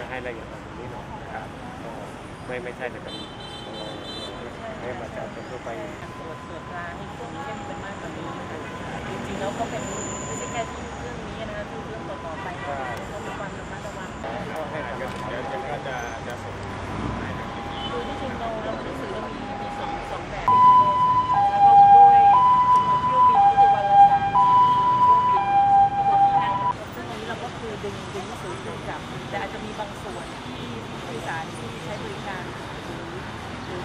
ม่ให้ละเอียดแบบนอย่างนี้เนาะนะครับก็ไม่ไม่ใช่แต่กันให้ประชาชนทั่วไปตรวจตรวจตราให้คนเข้มเป็นมากกว่านี้จริงๆแล้วก็เป็นไม่ใช่แค่เรื่องนี้นะคะที่เรื่อง แต่อาจจะมีบางส่วนที่ผู้โดยสารที่ใช้บริการหรือหรือ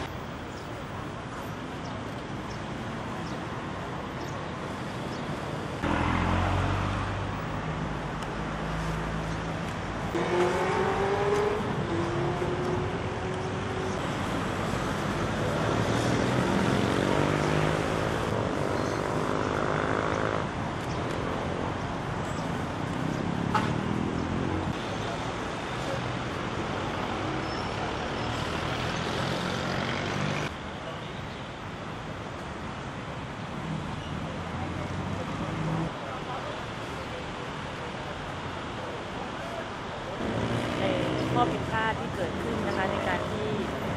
ใน ข้อผิดพลาดที่เกิดขึ้นนะคะในการที่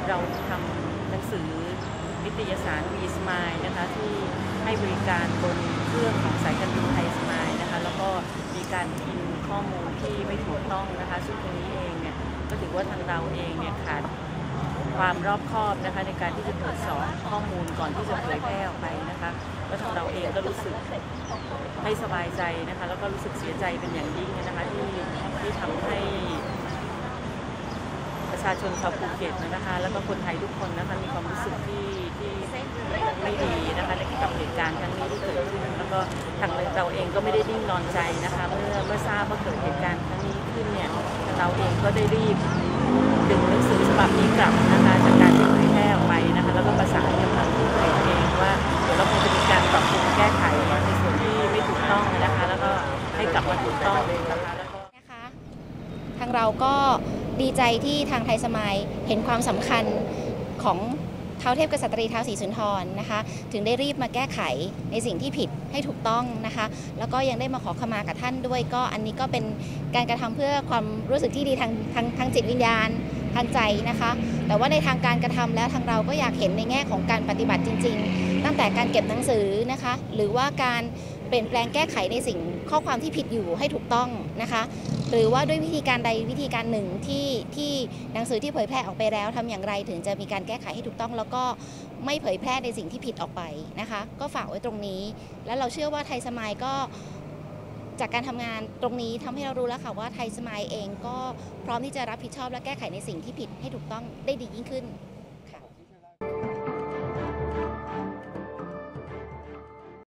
เราทำหนังสือนิตยสาร V Smile นะคะที่ให้บริการบนเครื่องของสายการบินไทยสมายนะคะแล้วก็มีการพิมพ์ข้อมูลที่ไม่ถูกต้องนะคะซึ่งตรงนี้เองเนี่ยก็ถือว่าทางเราเองเนี่ยขาดความรอบคอบนะคะในการที่จะตรวจสอบข้อมูลก่อนที่จะเผยแพร่ออกไปนะคะแล้วทางเราเองก็รู้สึกไม่สบายใจนะคะแล้วก็รู้สึกเสียใจเป็นอย่างยิ่งนะคะที่ที่ทำให้ ประชาชนชาวภูเก็ตนะคะ แล้วก็คนไทยทุกคนนะคะมีความรู้สึกที่ที่ไม่ดีนะคะในกับเหตุการณ์ครั้งนี้ที่เกิดขึ้นแล้วก็ทางเราเองก็ไม่ได้นิ่งนอนใจนะคะ เมื่อเมื่อทราบว่าเกิดเหตุการณ์ครั้งนี้ขึ้นเนี่ยเราเองก็ได้รีบดึงหนังสือฉบับนี้กลับนะคะจากการที่เผยแพร่ออกไปนะคะแล้วก็ประสานกับทางผู้ผลิตเองว่าเดี๋ยวเราคงจะมีการปรับปรุงแก้ไขในส่วนที่ไม่ถูกต้องนะคะ แล้วก็ให้กลับมาถูกต้องนะคะแล้วก็นะคะทางเราก็ ดีใจที่ทางไทยสมายเห็นความสำคัญของเท้าเทพกษัตรีเท้าศรีสุนทรนะคะ ถึงได้รีบมาแก้ไขในสิ่งที่ผิดให้ถูกต้องนะคะ แล้วก็ยังได้มาขอขมากับท่านด้วย ก็อันนี้ก็เป็นการกระทำเพื่อความรู้สึกที่ดีทางทางทางจิตวิญญาณทางใจนะคะ แต่ว่าในทางการกระทำแล้วทางเราก็อยากเห็นในแง่ของการปฏิบัติจริง ๆ ตั้งแต่การเก็บหนังสือนะคะ หรือว่าการ เปลี่ยนแปลงแก้ไขในสิ่งข้อความที่ผิดอยู่ให้ถูกต้องนะคะ หรือว่าด้วยวิธีการใดวิธีการหนึ่งที่ที่หนังสือที่เผยแพร่ออกไปแล้วทำอย่างไรถึงจะมีการแก้ไขให้ถูกต้อง แล้วก็ไม่เผยแพร่ในสิ่งที่ผิดออกไปนะคะ ก็ฝากไว้ตรงนี้ แล้วเราเชื่อว่าไทยสมายก็จากการทำงานตรงนี้ทำให้เรารู้แล้วค่ะว่าไทยสมายเองก็พร้อมที่จะรับผิดชอบและแก้ไขในสิ่งที่ผิดให้ถูกต้องได้ดียิ่งขึ้น